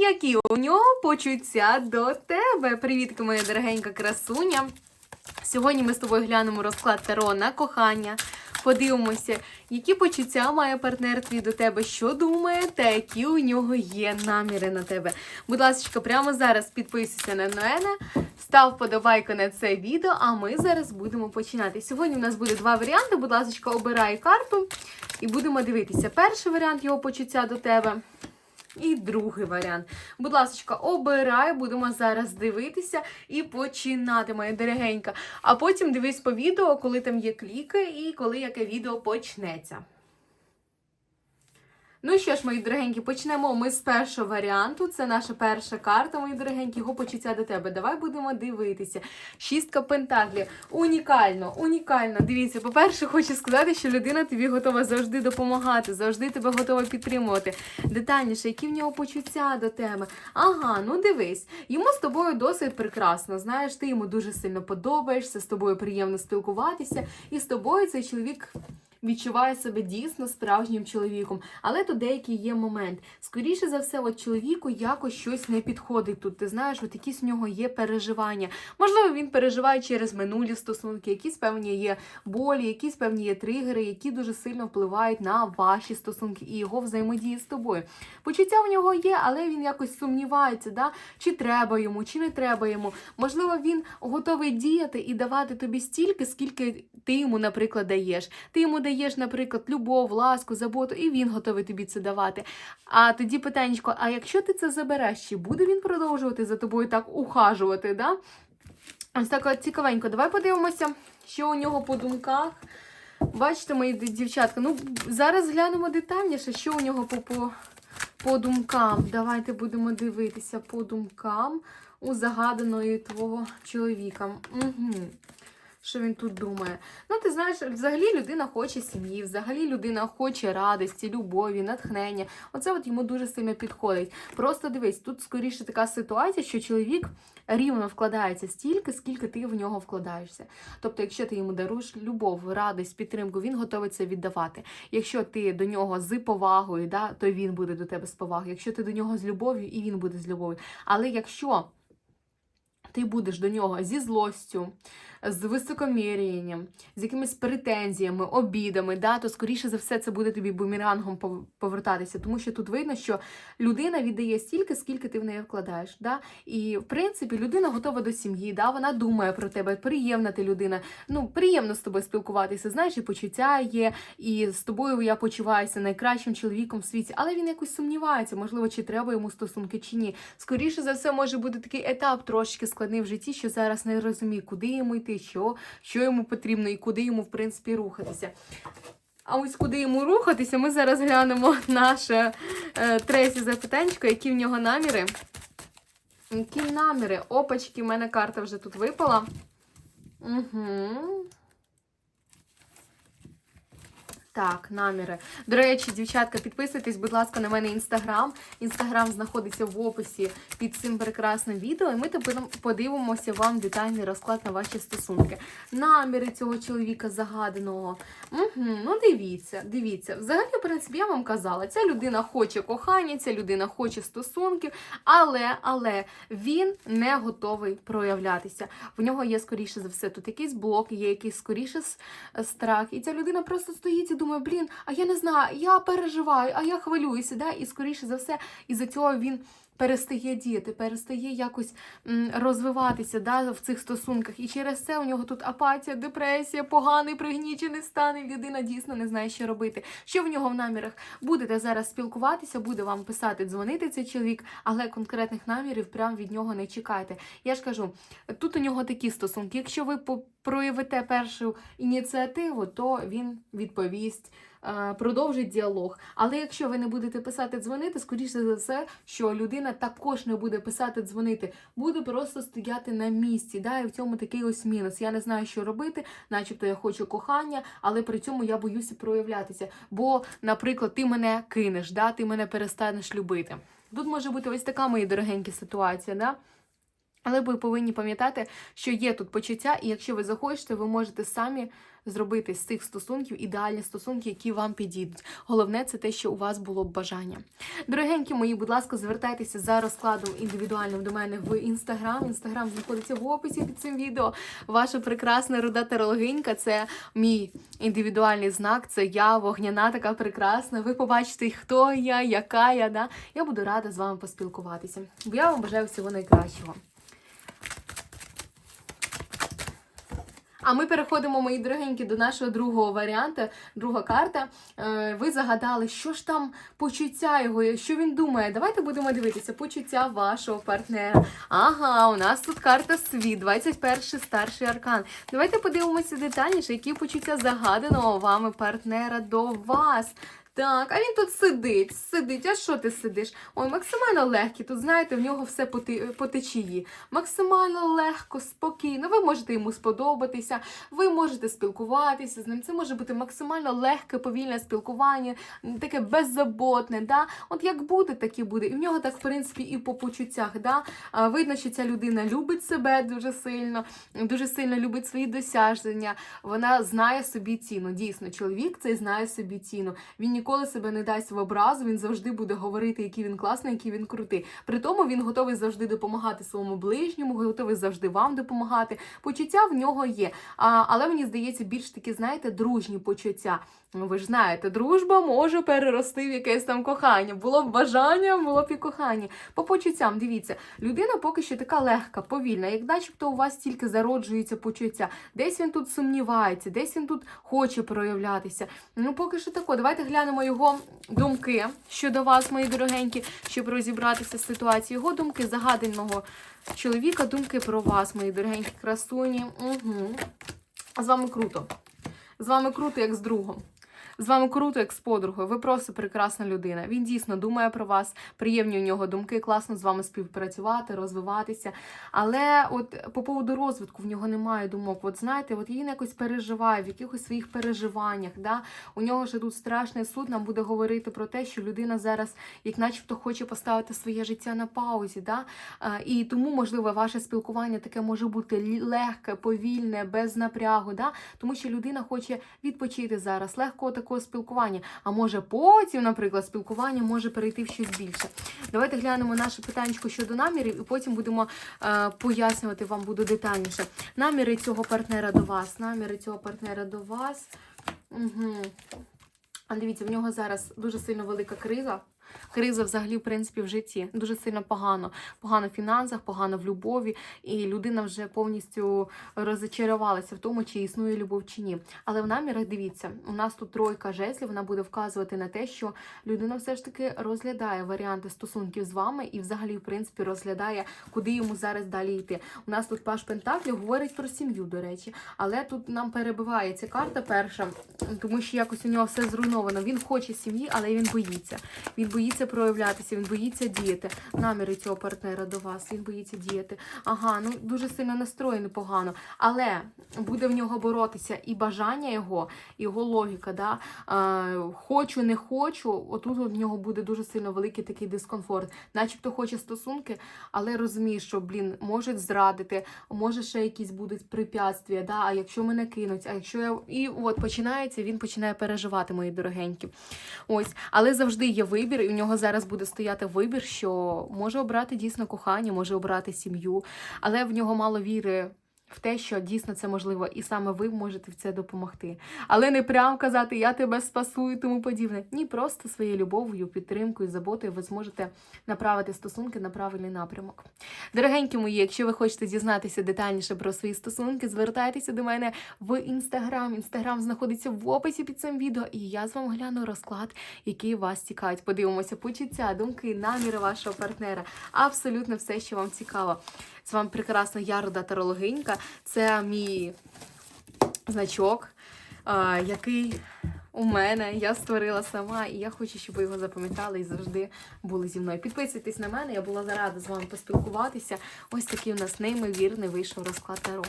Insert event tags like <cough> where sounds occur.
які у нього почуття до тебе. Привіт, моя дорогенька красуня. Сьогодні ми з тобою глянемо розклад Таро на кохання. Подивимося, які почуття має партнер твій до тебе, що думає, та які у нього є наміри на тебе. Будь ласка, прямо зараз підписуйся на мене, став подобайку на це відео, а ми зараз будемо починати. Сьогодні у нас буде два варіанти. Будь ласка, обирай карту і будемо дивитися. Перший варіант його почуття до тебе. І другий варіант. Будь ласка, обирай, будемо зараз дивитися і починати, моя дорогенька. А потім дивись по відео, коли там є кліки і коли яке відео почнеться. Ну що ж, мої дорогенькі, почнемо ми з першого варіанту. Це наша перша карта, мої дорогенькі, його почуття до тебе. Давай будемо дивитися. Шістка пентаклів. Унікально, унікально. Дивіться, по-перше, хочу сказати, що людина тобі готова завжди допомагати, завжди тебе готова підтримувати. Детальніше, які в нього почуття до тебе. Ага, ну дивись, йому з тобою досить прекрасно. Знаєш, ти йому дуже сильно подобаєшся, з тобою приємно спілкуватися, і з тобою цей чоловік відчуває себе дійсно справжнім чоловіком. Але тут деякий є момент. Скоріше за все, от чоловіку якось щось не підходить тут. Ти знаєш, от якісь в нього є переживання. Можливо, він переживає через минулі стосунки, якісь певні є болі, якісь певні є тригери, які дуже сильно впливають на ваші стосунки і його взаємодії з тобою. Почуття в нього є, але він якось сумнівається, да? чи треба йому, чи не треба йому. Можливо, він готовий діяти і давати тобі стільки, скільки ти йому, наприклад, даєш. Ти йому даєш, наприклад, любов, ласку, заботу, і він готовий тобі це давати. А тоді питаннячко, а якщо ти це забереш, чи буде він продовжувати за тобою так ухажувати? Да? Ось так цікавенько. Давай подивимося, що у нього по думках. Бачите, мої дівчатка, ну зараз глянемо детальніше, що у нього по, по, по думкам. Давайте будемо дивитися по думкам у загаданої твого чоловіка. Угу. Що він тут думає? Ну, ти знаєш, взагалі людина хоче сім'ї, взагалі людина хоче радості, любові, натхнення. Оце от йому дуже сильно підходить. Просто дивись, тут скоріше така ситуація, що чоловік рівно вкладається стільки, скільки ти в нього вкладаєшся. Тобто, якщо ти йому даруєш любов, радість, підтримку, він готовий це віддавати. Якщо ти до нього з повагою, да, то він буде до тебе з повагою. Якщо ти до нього з любов'ю, і він буде з любов'ю. Але якщо ти будеш до нього зі злостю, з високомір'янням, з якимись претензіями, обідами, да, то скоріше за все це буде тобі бумерангом пов- повертатися, тому що тут видно, що людина віддає стільки, скільки ти в неї вкладаєш. Да? І в принципі людина готова до сім'ї, да? вона думає про тебе, приємна ти людина. Ну, приємно з тобою спілкуватися. Знаєш, і почуття є, і з тобою я почуваюся найкращим чоловіком в світі, але він якось сумнівається, можливо, чи треба йому стосунки, чи ні. Скоріше за все, може бути такий етап трошки складний в житті, що зараз не розуміє, куди йому йти, що, що йому потрібно і куди йому, в принципі, рухатися. А ось куди йому рухатися, ми зараз глянемо <laughs> наше е, третє запитанечко, які в нього наміри. Які наміри? Опачки, в мене карта вже тут випала. Угу. Так, наміри. До речі, дівчатка, підписуйтесь, будь ласка, на мене інстаграм. Інстаграм знаходиться в описі під цим прекрасним відео. І ми тепер подивимося вам детальний розклад на ваші стосунки. Наміри цього чоловіка загаданого. Угу, ну дивіться, дивіться. Взагалі, в принципі, я вам казала, ця людина хоче кохання, ця людина хоче стосунків, але, але він не готовий проявлятися. В нього є, скоріше за все, тут якийсь блок, є якийсь скоріше страх. І ця людина просто стоїть і думає, блін, а я не знаю, я переживаю, а я хвилююся. Да? І скоріше за все, із-за цього він. Перестає діяти, перестає якось розвиватися да, в цих стосунках. І через це у нього тут апатія, депресія, поганий пригнічений стан, і людина дійсно не знає, що робити. Що в нього в намірах? Будете зараз спілкуватися, буде вам писати, дзвонити цей чоловік, але конкретних намірів прям від нього не чекайте. Я ж кажу, тут у нього такі стосунки. Якщо ви проявите першу ініціативу, то він відповість. Е, Продовжить діалог. Але якщо ви не будете писати дзвонити, скоріше за все, що людина також не буде писати дзвонити, буде просто стояти на місці. Да? І в цьому такий ось мінус. Я не знаю, що робити, начебто я хочу кохання, але при цьому я боюся проявлятися. Бо, наприклад, ти мене кинеш, да? ти мене перестанеш любити. Тут може бути ось така, мої дорогенькі, ситуація. Да? Але ви повинні пам'ятати, що є тут почуття, і якщо ви захочете, ви можете самі зробити з цих стосунків ідеальні стосунки, які вам підійдуть. Головне це те, що у вас було б бажання. Дорогенькі мої, будь ласка, звертайтеся за розкладом індивідуальним до мене в інстаграм. Інстаграм знаходиться в описі під цим відео. Ваша прекрасна руда тарологинька це мій індивідуальний знак. Це я, вогняна, така прекрасна. Ви побачите, хто я, яка я. Да? Я буду рада з вами поспілкуватися. Я вам бажаю всього найкращого. А ми переходимо, мої дорогенькі, до нашого другого варіанту. Друга карта. Е, Ви загадали, що ж там почуття його, що він думає. Давайте будемо дивитися почуття вашого партнера. Ага, у нас тут карта світ, 21 старший аркан. Давайте подивимося детальніше, які почуття загаданого вами партнера до вас. Так, а він тут сидить, сидить. А що ти сидиш? Ой, максимально легкий. Тут, знаєте, в нього все по, течії. Максимально легко, спокійно. Ви можете йому сподобатися, ви можете спілкуватися з ним. Це може бути максимально легке, повільне спілкування, таке беззаботне. Да? От як буде, так і буде. І в нього так, в принципі, і по почуттях. Да? Видно, що ця людина любить себе дуже сильно, дуже сильно любить свої досягнення. Вона знає собі ціну. Дійсно, чоловік цей знає собі ціну. Він ніколи себе не дасть в образу, він завжди буде говорити, який він класний, який він крутий. При тому він готовий завжди допомагати своєму ближньому, готовий завжди вам допомагати. Почуття в нього є. А, але мені здається, більш такі, знаєте, дружні почуття. Ну, ви ж знаєте, дружба може перерости в якесь там кохання. Було б бажання, було б і кохання. По почуттям, дивіться, людина поки що така легка, повільна, як начебто у вас тільки зароджується почуття. Десь він тут сумнівається, десь він тут хоче проявлятися. Ну, поки що тако. Давайте глянемо його думки щодо вас, мої дорогенькі, щоб розібратися з ситуацією. Його думки загаданого чоловіка, думки про вас, мої дорогенькі красуні. Угу. З вами круто. З вами круто, як з другом. З вами круто, як з подругою. Ви просто прекрасна людина. Він дійсно думає про вас, приємні у нього думки, класно з вами співпрацювати, розвиватися. Але от по поводу розвитку в нього немає думок. От знаєте, от він якось переживає в якихось своїх переживаннях. Да? У нього ж тут страшний суд нам буде говорити про те, що людина зараз, як начебто, хоче поставити своє життя на паузі. Да? І тому, можливо, ваше спілкування таке може бути легке, повільне, без напрягу. Да? Тому що людина хоче відпочити зараз, легкого такого спілкування. А може потім, наприклад, спілкування може перейти в щось більше. Давайте глянемо наше питання щодо намірів, і потім будемо е, пояснювати вам буду детальніше. Наміри цього партнера до вас. Наміри цього партнера до вас. Угу. А дивіться, в нього зараз дуже сильно велика криза. Криза взагалі, в принципі, в житті. Дуже сильно погано. Погано в фінансах, погано в любові, і людина вже повністю розчарувалася в тому, чи існує любов чи ні. Але в намірах дивіться, у нас тут тройка жезлів, вона буде вказувати на те, що людина все ж таки розглядає варіанти стосунків з вами і, взагалі, в принципі, розглядає, куди йому зараз далі йти. У нас тут паш Пентаклів говорить про сім'ю, до речі, але тут нам перебиває ця карта перша, тому що якось у нього все зруйновано. Він хоче сім'ї, але він боїться. Він боїться проявлятися, він боїться діяти. Наміри цього партнера до вас, він боїться діяти. Ага, ну дуже сильно настроєний погано. Але буде в нього боротися і бажання його, його логіка. Да? Е, хочу, не хочу. Отут в нього буде дуже сильно великий такий дискомфорт. Начебто хоче стосунки, але розуміє, що блін, можуть зрадити, може ще якісь будуть препятствия. Да? А якщо мене кинуть, а якщо я. І от починається, він починає переживати, мої дорогенькі. Ось, але завжди є вибір, нього зараз буде стояти вибір, що може обрати дійсно кохання, може обрати сім'ю, але в нього мало віри. В те, що дійсно це можливо, і саме ви можете в це допомогти. Але не прям казати я тебе спасу тому подібне. Ні, просто своєю любов'ю, підтримкою, заботою ви зможете направити стосунки на правильний напрямок. Дорогенькі мої, якщо ви хочете дізнатися детальніше про свої стосунки, звертайтеся до мене в інстаграм. Інстаграм знаходиться в описі під цим відео, і я з вами гляну розклад, який вас цікавить. Подивимося почуття, думки, наміри вашого партнера. Абсолютно все, що вам цікаво. З вами прекрасна Ярода Тарологинька. Це мій значок, який у мене я створила сама, і я хочу, щоб ви його запам'ятали і завжди були зі мною. Підписуйтесь на мене, я була рада з вами поспілкуватися. Ось такий у нас неймовірний вийшов розклад Таро.